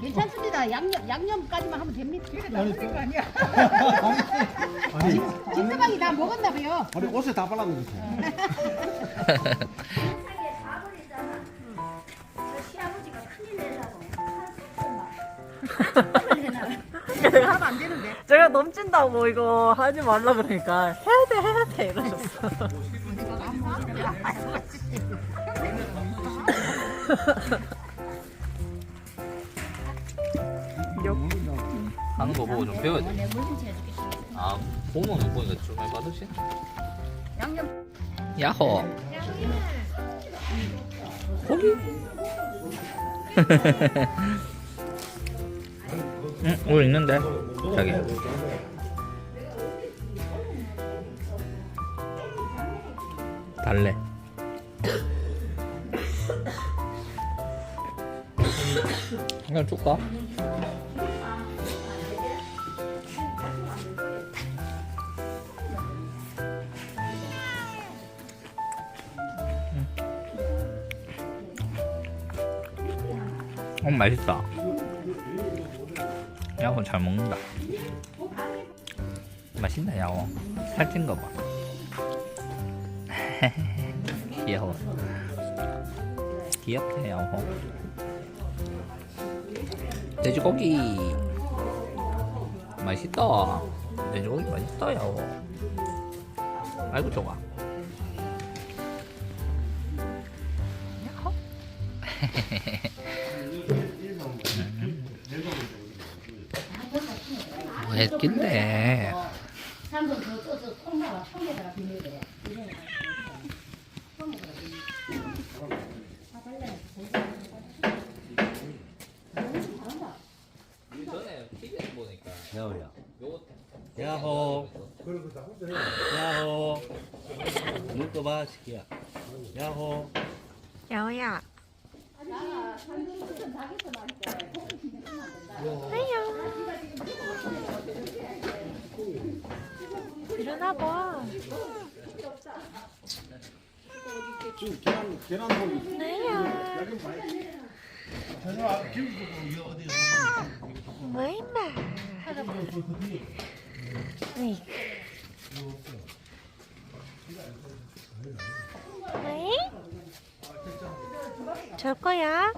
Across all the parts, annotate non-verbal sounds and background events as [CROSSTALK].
괜찮습니다. 양념 양념까지만 하면 됩니다. 아니, 그- 아니야. 아니, 진드방이 다 먹었나 봐요. 아니 옷에 다 발랐는데. 하면 안 되는데. 제가 넘친다고 이거 하지 말라 그러니까 해야 돼 해야 돼 이러셨어. 하는 거 보고 좀 배워야 돼. 아, 보면 보니까 좀 많이 받으시? 양념 야호. 고기. [LAUGHS] 응, 물 있는데. 자기. 달래. 그냥 줄까? 어 맛있다. 야호 잘 먹는다. 맛있다 야호. 살찐 거 봐. [LAUGHS] 귀여워. 귀엽다 야호. 돼지고기 맛있다. 돼지고기 맛있다 야호. 아이고 좋아. [LAUGHS] 야호. 뭐 했길래 삼성 더 써서 통나가 청에다가 비밀래. 전에 TV에서 보니까 야호야. 야호. 야호. 물도 봐, 시키야. 야호. 야호야. 일 어나 봐. 지금 계란 계란 보기. 나야. 뭐 임마. 네. 네? 줄 거야?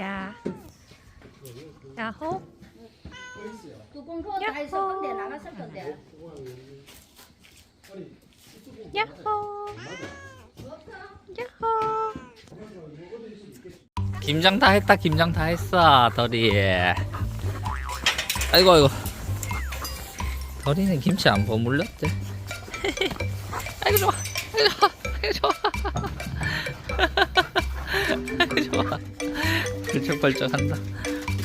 야. 야호. 두번 그거 다 했을 건데 나갔을 건데. 야호. 야호. 김장 다 했다 김장 다 했어 덜이 아이고 아이고 덜이는 김치 안 버물렸대 [LAUGHS] 아이고 좋아 아이고 좋아 아이고 펄쩍펄쩍 한다.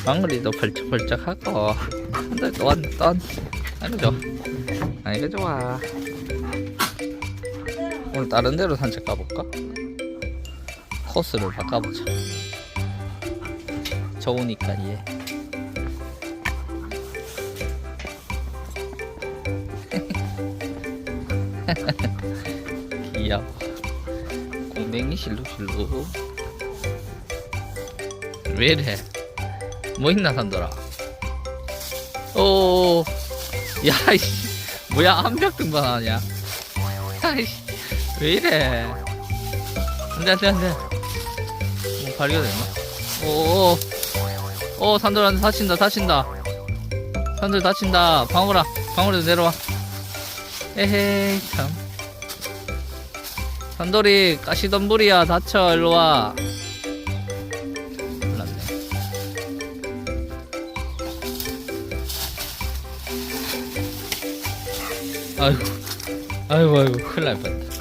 방울이도 펄쩍펄쩍 하고. 한달 또한 또한 아이고 좋아. 아이고 좋아. 오늘 다른 데로 산책 가볼까? 코스를 바꿔보자. 좋으니까 얘 [LAUGHS] 귀여워. 공댕이 실룩실룩 왜 이래? 뭐 있나 산더라? 오 야 이씨. 뭐야 암벽 등반하냐 야 이씨. 왜 이래? 안돼 안돼 안돼 뭐 발견됐나? 오 오 오. 산돌한테 다친다 다친다. 산돌 다친다. 방울아 방울이도 내려와. 에헤이 참. 산돌이 가시덤불이야. 다쳐 일로와 아이고. 아이고 아이고 큰일 날 뻔했다.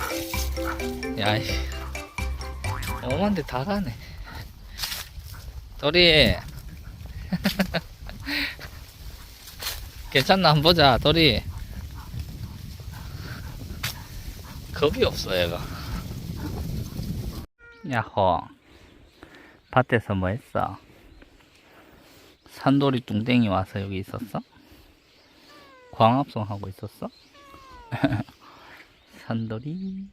야이씨 엄한데 다 가네. 도리. [LAUGHS] 괜찮나? 한번 보자 도리. 겁이 없어 얘가. 야호. 밭에서 뭐 했어? 산돌이 뚱땡이 와서 여기 있었어? 광합성 하고 있었어? [LAUGHS] 산돌이.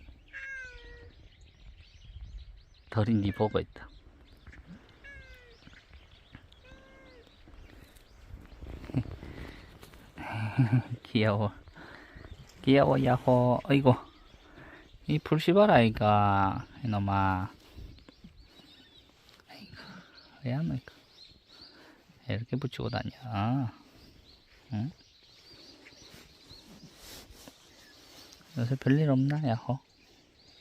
덜이 니 보고 있다. [LAUGHS] 귀여워. 귀여워 야호. 어이구. 이 불씨바라이가 이놈아. 아이고 왜안 할까? 왜 이렇게 붙이고 다녀. 응? 요새 별일 없나 야호?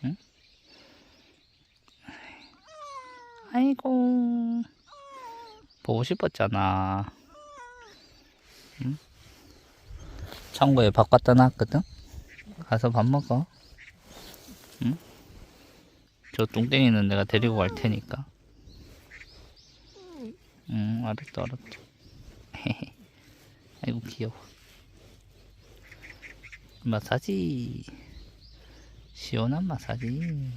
응? 아이고. 보고 싶었잖아. 응? 창고에 밥 갖다 놨거든? 가서 밥 먹어. 응? 저 뚱땡이는 내가 데리고 갈 테니까. 응 알았다 알았다. [LAUGHS] 아이고 귀여워 마사지. 시원한 마사지.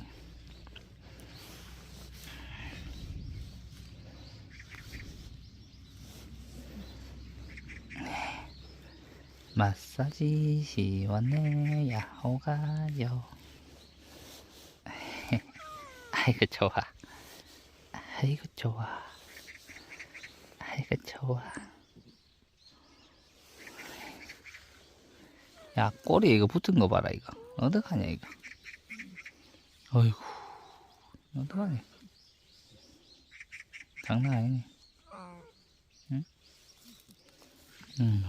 마사지 시원해 야호가요. [LAUGHS] 아이고 좋아. 아이고 좋아. 아이고 좋아 야 꼬리 이거 붙은 거 봐라 이거. 어떡하냐 이거. 어이구. 어떡하냐. 장난 아니네. 응? 응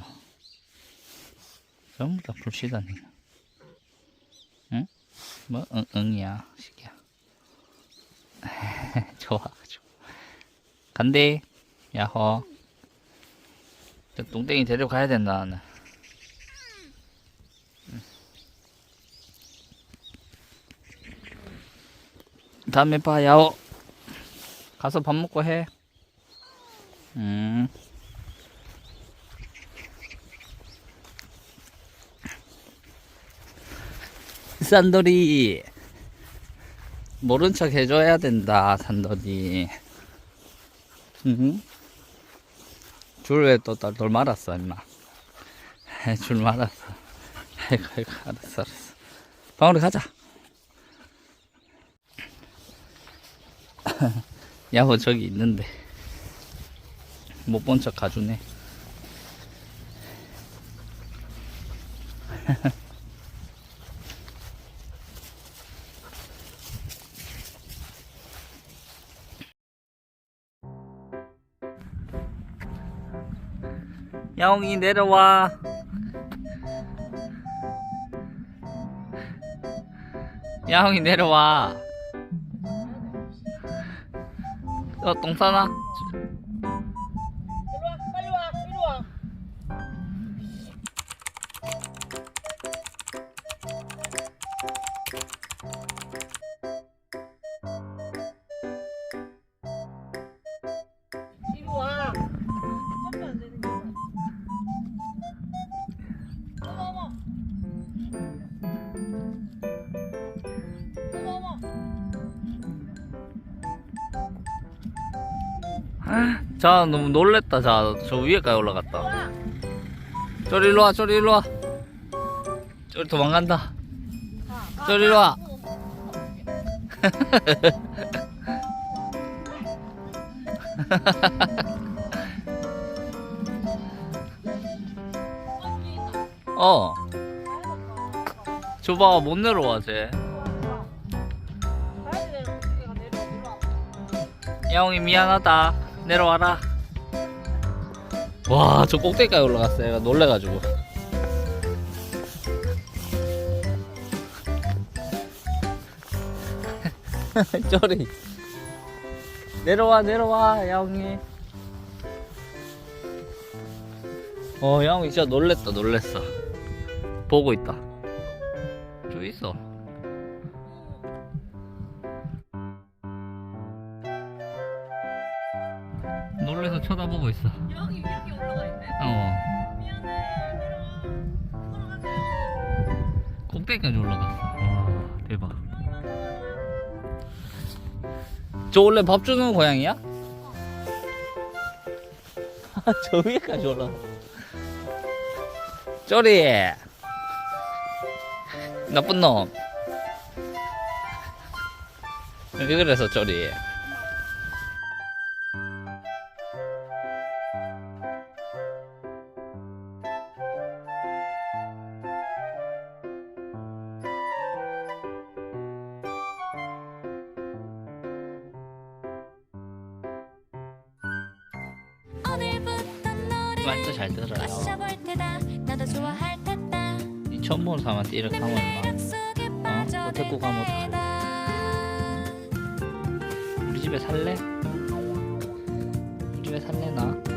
전부 다 불시다니. 응? 뭐 응, 응이야 시기야. [LAUGHS] 좋아가지고 간대. 야호. 저 똥땡이 데려가야 된다 나는 다음에 봐 야호 가서 밥 먹고 해. 음. 산돌이. 모른 척 해줘야 된다 산돌이. 응? 줄왜또 돌 말았어 임마? [LAUGHS] 줄 말았어. 아이고 아이고 알았어 알았어. 방으로 가자 [LAUGHS] 야호 저기 있는데. 못 본 척 가주네. [LAUGHS] 야옹이 내려와. 야옹이 내려와 어, 똥 싸나? 자, 너무 놀랬다. 자, 저 위에까지 올라갔다. 저리 일로 와, 저리 일로 와. 저리 도망간다. 저리 일로 와. [LAUGHS] 어. 줘봐, 못 내려와, 쟤. 야옹이 미안하다. 내려와라. 와, 저 꼭대기까지 올라갔어. 얘가 놀래가지고. [LAUGHS] 저리. 내려와, 내려와, 야옹이. 어, 야옹이 진짜 놀랬다, 놀랬어. 보고 있다. 저 있어. 쳐다보고 있어. 여기 여기 올라가 있네. 어. 미안해. 내려와. 올라가세요. 꼭대기까지 올라갔어. 와, 대박. 저 원래 밥 주는 고양이야? 저 위에까지 올라가. 쪼리 나쁜 놈 왜 그래서 쪼리 말도 잘 들어요 이 처음 보는 사람한테 이렇게 하면 막 어? 너 데리고 가면 빠져들다 우리 집에 살래? 우리 집에 살래 나?